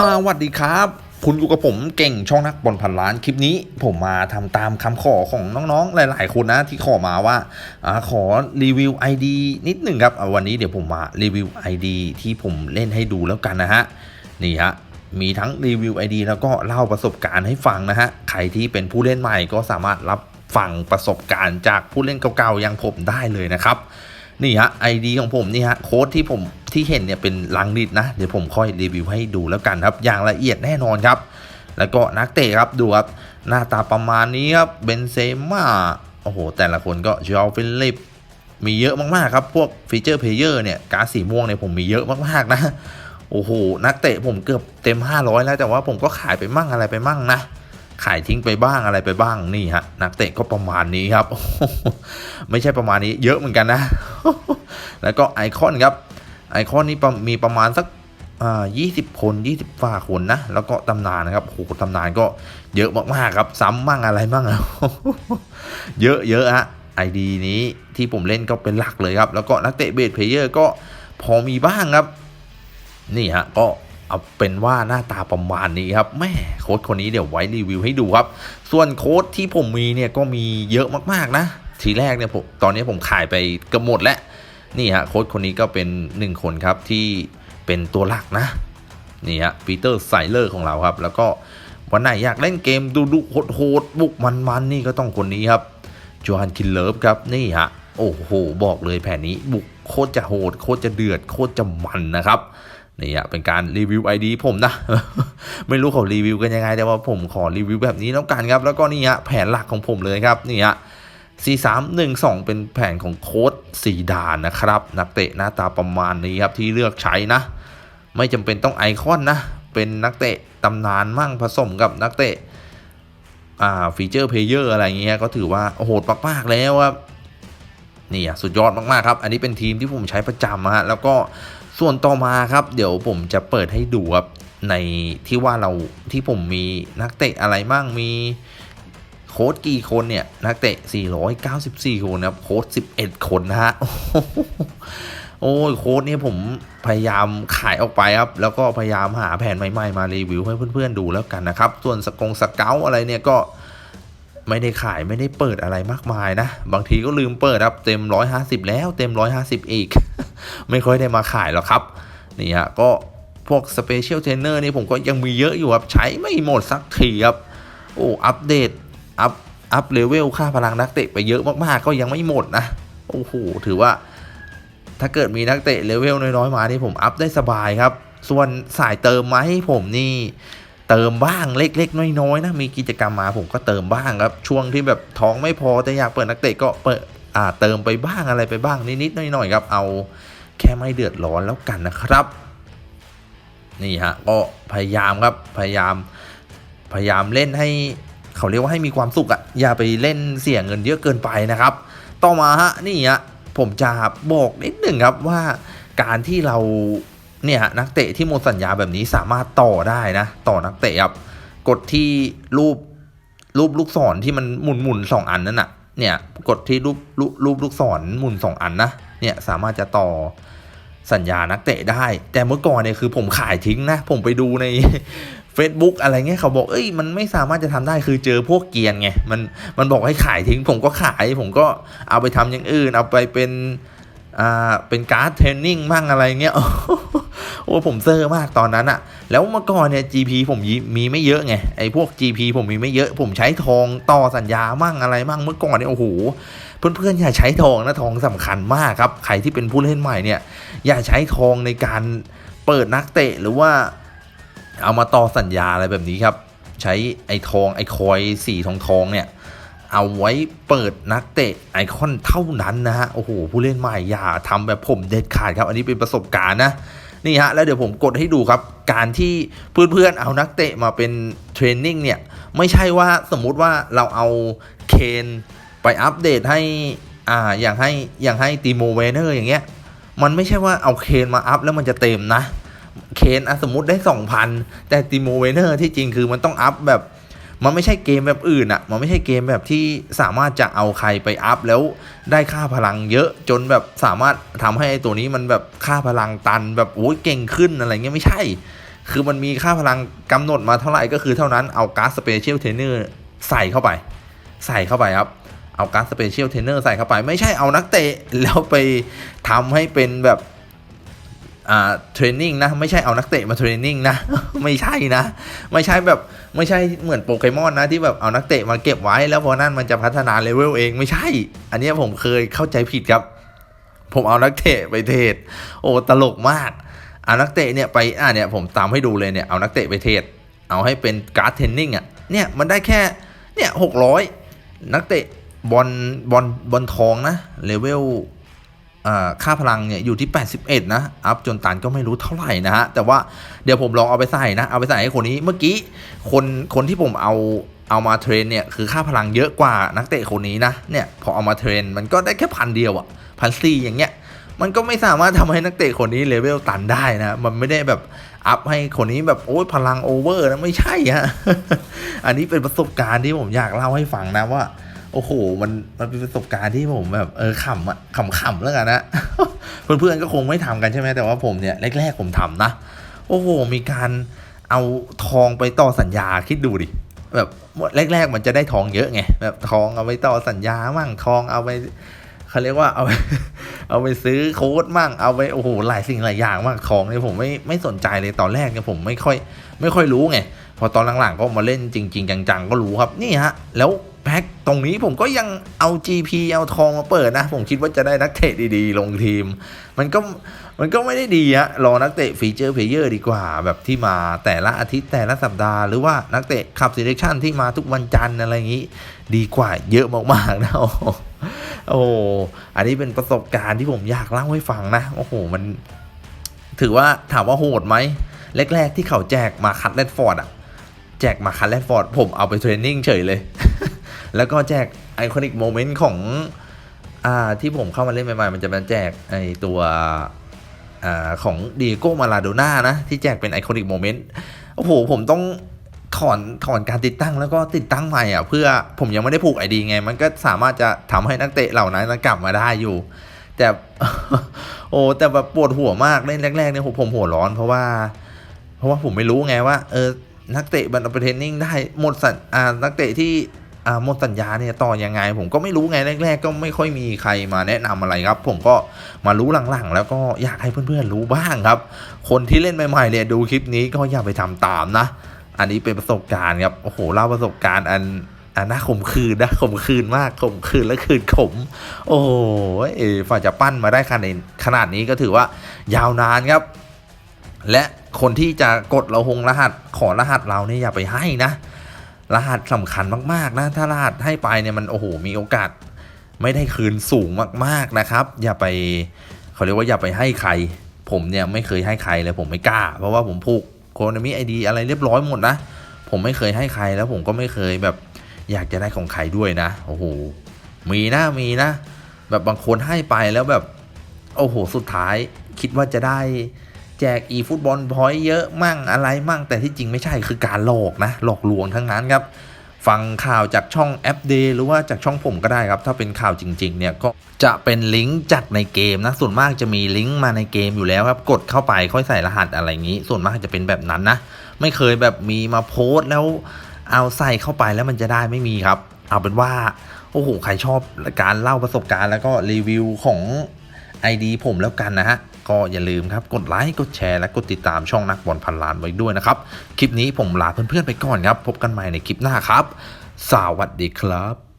สวัสดีครับ คุณอยู่กับผมเก่งช่องนักบอลพันล้านคลิปนี้ ผมมาทำตามคำขอของน้องๆ หลาย ๆ คนนะที่ขอมาว่าอขอรีวิว ID นิดหนึ่งครับวันนี้เดี๋ยวผมมารีวิว ID ที่ผมเล่นให้ดูแล้วกันนะฮะนี่ฮะมีทั้งรีวิว ID แล้วก็เล่าประสบการณ์ให้ฟังนะฮะใครที่เป็นผู้เล่นใหม่ก็สามารถรับฟังประสบการณ์จากผู้เล่นเก่าๆอย่างผมได้เลยนะครับ นี่ฮะไอดีของผมนี่ฮะโค้ดที่ผมที่เห็นเนี่ยเป็นลังดิดนะ เดี๋ยวผมค่อยรีวิวให้ดูแล้วกันครับ อย่างละเอียดแน่นอนครับ แล้วก็นักเตะครับดูครับ หน้าตาประมาณนี้ครับเบนเซม่าโอ้โห แต่ละคนก็จอฟิลิปมีเยอะมากๆครับ พวกฟีเจอร์เพลเยอร์เนี่ยการสีม่วงเนี่ยผมมีเยอะมากๆนะ โอ้โห นักเตะผมเกือบเต็ม 500 แล้วแต่ว่าผมก็ขายไปมั่งอะไรไปมั่งนะ ขายทิ้งไปบ้างอะไรไปบ้างนี่ฮะนักเตะก็ประมาณนี้ครับ ไม่ใช่ประมาณนี้เยอะเหมือนกันนะ แล้วก็ไอคอนครับไอคอนนี้มีประมาณสักยี่สิบคนยี่สิบฝ่าคนนะ แล้วก็ตำนานนะครับโหตำนานก็เยอะมากๆครับ ซ้ำมั่งอะไรมั่งเยอะเยอะฮะไอดีนี้ที่ผมเล่นก็เป็นหลักเลยครับ แล้วก็นักเตะเบสเพลเยอร์ก็พอมีบ้างครับ นี่ฮะก็ เอาเป็นว่าหน้าตาประมาณนี้ครับแม่โค้ดคนนี้เดี๋ยวไว้รีวิวให้ดูครับ ส่วนโค้ดที่ผมมีเนี่ยก็มีเยอะมากๆนะ ทีแรกเนี่ยผมตอนนี้ผมขายไปเกือบหมดแล้วนี่ฮะโค้ดคนนี้ก็เป็นหนึ่งคนครับที่เป็นตัวหลักนะนี่ฮะปีเตอร์ไซเลอร์ของเราครับ แล้วก็วันไหนอยากเล่นเกมดูดุโหดๆบุกมันๆนี่ก็ต้องคนนี้ครับจอห์นคินเลิฟครับนี่ฮะโอ้โห บอกเลยแผนนี้บุกโคตรจะโหด โคตรจะเดือด โคตรจะมันนะครับ นี่อะเป็นการรีวิว ID ผมนะ ไม่รู้เขารีวิวกันยังไง แต่ว่าผมขอรีวิวแบบนี้แล้วกันครับ แล้วก็นี่ฮะแผนหลักของผมเลยครับนี่ฮะ4 3 1 2 เป็นแผนของโค้ดสีดานนะครับ นักเตะหน้าตาประมาณนี้ครับที่เลือกใช้นะ ไม่จำเป็นต้องไอคอนนะ เป็นนักเตะตำนานมั่งผสมกับนักเตะอ่าฟีเจอร์เพลเยอร์อะไรเงี้ยก็ถือว่าโหดมากๆแล้วครับนี่อะสุดยอดมากๆครับ อันนี้เป็นทีมที่ผมใช้ประจำฮะแล้วก็ ส่วนต่อมาครับ เดี๋ยวผมจะเปิดให้ดูครับในที่ว่าเราที่ผมมีนักเตะอะไรมั่งมีโค้ดกี่คนเนี่ย นักเตะ 494 คนนะครับ โค้ด11 คนนะฮะ โอ้ยโค้ดนี่ผมพยายามขายออกไปครับ แล้วก็พยายามหาแผนใหม่ๆมารีวิวให้เพื่อนๆดูแล้วกันนะครับ ส่วนสกงสเกลอะไรเนี่ยก็ไม่ได้ขายไม่ได้เปิดอะไรมากมายนะ บางทีก็ลืมเปิดครับ เต็ม 150 แล้วเต็ม 150 อีก ไม่ค่อยได้มาขายหรอกครับนี่ฮะก็พวกสเปเชียลเทรนเนอร์นี่ผมก็ยังมีเยอะอยู่ครับ ใช้ไม่หมดสักทีครับ โอ้ อัปเดต อัพ อัพเลเวลค่าพลังนักเตะไปเยอะมากๆ ก็ยังไม่หมดนะ โอ้โห ถือว่า ถ้าเกิดมีนักเตะเลเวลน้อยๆ มานี่ผมอัพได้สบายครับ ส่วนสายเติมมาให้ผมนี่เติมบ้างเล็กๆ น้อยๆนะมีกิจกรรมมาผมก็เติมบ้างครับ ช่วงที่แบบท้องไม่พอแต่อยากเปิดนักเตะก็เปิด อ่าเติมไปบ้างอะไรไปบ้างนิดๆหน่อยๆครับเอาแค่ไม่เดือดร้อนแล้วกันนะครับ นี่ฮะก็พยายามครับพยายามพยายามเล่นให้เขาเรียกว่าให้มีความสุขอะอย่าไปเล่นเสี่ยงเงินเยอะเกินไปนะครับ ต่อมาฮะนี่ฮะผมจะบอกนิดหนึ่งครับว่าการที่เราเนี่ยนักเตะที่หมดสัญญาแบบนี้สามารถต่อได้นะ ต่อนักเตะครับกดที่รูปรูปลูกศรที่มันหมุนหมุนสองอันนั่นน่ะ เนี่ยกดที่รูปรูปรูปลูกศรหมุนสองอันนะเนี่ยสามารถจะต่อสัญญานักเตะได้ แต่เมื่อก่อนเนี่ยคือผมขายทิ้งนะ ผมไปดูใน Facebook อะไรเงี้ยเขาบอกเอ้ยมันไม่สามารถจะทำได้คือเจอพวกเกียนไงมันมันบอกให้ขายทิ้ง ผมก็ขายผมก็เอาไปทำอย่างอื่น เอาไปเป็นอ่าเป็นการ์ดเทรนนิ่งมั่งอะไรเงี้ย อ้ผมเซอร์มากตอนนั้นอะแล้วเมื่อก่อนเนี่ย GP ผมมีไม่เยอะไงไอ้พวก GP ผมมีไม่เยอะ ผมใช้ทองต่อสัญญามั่งอะไรมั่งเมื่อก่อนเนี่ยโอ้โหเพื่อนๆอย่าใช้ทองนะทองสำคัญมากครับใครที่เป็นผู้เล่นใหม่เนี่ย อย่าใช้ทองในการเปิดนักเตะหรือว่าเอามาต่อสัญญาอะไรแบบนี้ครับ ใช้ไอ้ทองไอ้คอยสีทองทองเนี่ยเอาไว้เปิดนักเตะไอคอนเท่านั้นนะฮะ โอ้โห ผู้เล่นใหม่อย่าทำแบบผมเด็ดขาดครับ อันนี้เป็นประสบการณ์นะ นี่ฮะแล้วเดี๋ยวผมกดให้ดูครับการที่เพื่อนๆเอานักเตะมาเป็นเทรนนิ่งเนี่ยไม่ใช่ว่าสมมุติว่าเราเอาเคนไปอัปเดตให้อ่าอย่างให้อย่างให้ตีโมเวเนอร์อย่างเงี้ยมันไม่ใช่ว่าเอาเคนมาอัพแล้วมันจะเต็มนะเคนสมมติได้ 2,000 แต่ติโมเวเนอร์ที่จริงคือมันต้องอัพแบบ มันไม่ใช่เกมแบบอื่นอะมันไม่ใช่เกมแบบที่สามารถจะเอาใครไปอัพแล้วได้ค่าพลังเยอะจนแบบสามารถทำให้ไอตัวนี้มันแบบค่าพลังตันแบบโอ้ยเก่งขึ้นอะไรเงี้ยไม่ใช่ คือมันมีค่าพลังกำหนดมาเท่าไหร่ก็คือเท่านั้นเอาการ์ดสเปเชียลเทรนเนอร์ใส่เข้าไป ใส่เข้าไปครับเอาการ์ดสเปเชียลเทรนเนอร์ใส่เข้าไปไม่ใช่เอานักเตะแล้วไปทำให้เป็นแบบอ่าเทรนนิ่งนะไม่ใช่เอานักเตะมาเทรนนิ่งนะไม่ใช่นะ ไม่ใช่แบบ ไม่ใช่เหมือนโปเกมอนนะที่แบบเอานักเตะมาเก็บไว้แล้วพอนั่นมันจะพัฒนาเลเวลเองไม่ใช่ อันนี้ผมเคยเข้าใจผิดครับ ผมเอานักเตะไปเทรดโอ้ตลกมากเอานักเตะเนี่ยไปอ่าเนี่ยผมตามให้ดูเลยเนี่ยเอานักเตะไปเทรดเอาให้เป็นการ์ดเทนนิ่งอะเนี่ยมันได้แค่เนี่ยหกร้อยนักเตะบอลบอลบอลทองนะเลเวล ค่าพลังเนี่ยอยู่ที่ 81 นะ อัพจนตันก็ไม่รู้เท่าไหร่นะฮะ แต่ว่าเดี๋ยวผมลองเอาไปใส่นะ เอาไปใส่ให้คนนี้ เมื่อกี้คนคนที่ผมเอาเอามาเทรนเนี่ยคือค่าพลังเยอะกว่านักเตะคนนี้นะ เนี่ยพอเอามาเทรนมันก็ได้แค่พันเดียวอะพันสี่อย่างเงี้ย มันก็ไม่สามารถทำให้นักเตะคนนี้เลเวลตันได้นะ มันไม่ได้แบบอัพให้คนนี้แบบโอ้ยพลังโอเวอร์นะไม่ใช่ฮะ อันนี้เป็นประสบการณ์ที่ผมอยากเล่าให้ฟังนะว่า โอ้โห มันมันเป็นประสบการณ์ที่ผมแบบเออขำอะขำๆแล้วกันนะเพื่อนๆก็คงไม่ทำกันใช่ไหมแต่ว่าผมเนี่ยแรกๆผมทำนะ โอ้โห มีการเอาทองไปต่อสัญญาคิดดูดิแบบแรก ๆ มันจะได้ทองเยอะไงแบบทองเอาไปต่อสัญญามั่งทองเอาไปเขาเรียกว่าเอาไปเอาไปซื้อโค้ดมั่งเอาไปโอ้โหหลายสิ่งหลายอย่างมากของเนี่ยผมไม่ไม่สนใจเลยตอนแรกเนี่ยผมไม่ค่อยไม่ค่อยรู้ไงพอตอนหลังๆก็มาเล่นจริง ๆ จังๆก็รู้ครับนี่ฮะแล้ว แพ็คตรงนี้ผมก็ยังเอา GP เอาทองมาเปิดนะ ผมคิดว่าจะได้นักเตะดีๆ ลงทีม มันก็มันก็ไม่ได้ดีฮะรอนักเตะฟีเจอร์เพลเยอร์ดีกว่า แบบที่มาแต่ละอาทิตย์แต่ละสัปดาห์หรือว่านักเตะขับซีเลคชั่นที่มาทุกวันจันทร์อะไรอย่างนี้ ดีกว่าเยอะมากๆนะโอ้โหอันนี้เป็นประสบการณ์ที่ผมอยากเล่าให้ฟังนะโอ้โหมัน ถือว่าถามว่าโหดไหมแรก ๆ ที่เขาแจกมาคัตเลดฟอร์ดอะแจกมาคัตเลดฟอร์ดผมเอาไปเทรนนิ่งเฉยเลย แล้วก็แจกไอคอนิกโมเมนต์ของอ่าที่ผมเข้ามาเล่นใหม่ๆ มันจะมาแจกไอตัวอ่าของดีโก้มาลาโดน่านะ ที่แจกเป็นไอคอนิกโมเมนต์โอ้โห ผมต้องถอนถอนการติดตั้งแล้วก็ติดตั้งใหม่อะเพื่อผมยังไม่ได้ผูกไอดีไง มันก็สามารถจะทำให้นักเตะเหล่านั้นกลับมาได้อยู่ แต่โอ้แต่แบบปวดหัวมากเล่นแรกๆเนี่ยผมหัวร้อนเพราะว่า เพราะว่าผมไม่รู้ไงว่า เออนักเตะบันเอาไปเทนนิ่งได้หมดสัญอ่านักเตะที่ อ่าหมดสัญญาเนี่ยต่อยังไง ผมก็ไม่รู้ไงแรก ๆ ก็ไม่ค่อยมีใครมาแนะนำอะไรครับ ผมก็มารู้หลังๆ แล้วก็อยากให้เพื่อนๆรู้บ้างครับ คนที่เล่นใหม่ๆเนี่ยดูคลิปนี้ก็อย่าไปทำตามนะ อันนี้เป็นประสบการณ์ครับโอ้โหเล่าประสบการณ์อันอันน่าขมคืนนะขมคืนมากขมคืนและคืนขม โอ้โหฝ่าจะปั้นมาได้ขนาดขนาดนี้ก็ถือว่ายาวนานครับ และคนที่จะกดเราหงรหัสขอรหัสเราเนี่ยอย่าไปให้นะ รหัสสำคัญมากๆนะถ้ารหัสให้ไปเนี่ยมันโอ้โหมีโอกาส ไม่ได้คืนสูงมากๆนะครับ อย่าไปเขาเรียกว่าอย่าไปให้ใคร ผมเนี่ยไม่เคยให้ใครเลยผมไม่กล้า เพราะว่าผมผูกโคนมิไอดีอะไรเรียบร้อยหมดนะผมไม่เคยให้ใครแล้วผมก็ไม่เคยแบบอยากจะได้ของใครด้วยนะโอ้โหมีนะมีนะ แบบบางคนให้ไปแล้วแบบ โอ้โห สุดท้ายคิดว่าจะได้ แจกอีฟุตบอลพอยต์เยอะมั่งอะไรมั่งแต่ที่จริงไม่ใช่คือการหลอกนะหลอกลวงทั้งนั้นครับฟังข่าวจากช่องแอปเดย์หรือว่าจากช่องผมก็ได้ครับ ถ้าเป็นข่าวจริงๆเนี่ยก็จะเป็นลิงก์จากในเกมนะส่วนมากจะมีลิงก์มาในเกมอยู่แล้วครับ กดเข้าไปค่อยใส่รหัสอะไรอย่างนี้ ส่วนมากจะเป็นแบบนั้นนะ ไม่เคยแบบมีมาโพสต์แล้วเอาใส่เข้าไปแล้วมันจะได้ไม่มีครับ เอาเป็นว่าโอ้โหใครชอบการเล่าประสบการณ์แล้วก็รีวิวของ ID ผมแล้วกันนะฮะ ก็อย่าลืมครับ กดไลค์กดแชร์และกดติดตามช่องนักบอลพันล้านไว้ด้วยนะครับ คลิปนี้ผมลาเพื่อนๆไปก่อนครับ พบกันใหม่ในคลิปหน้าครับ สวัสดีครับ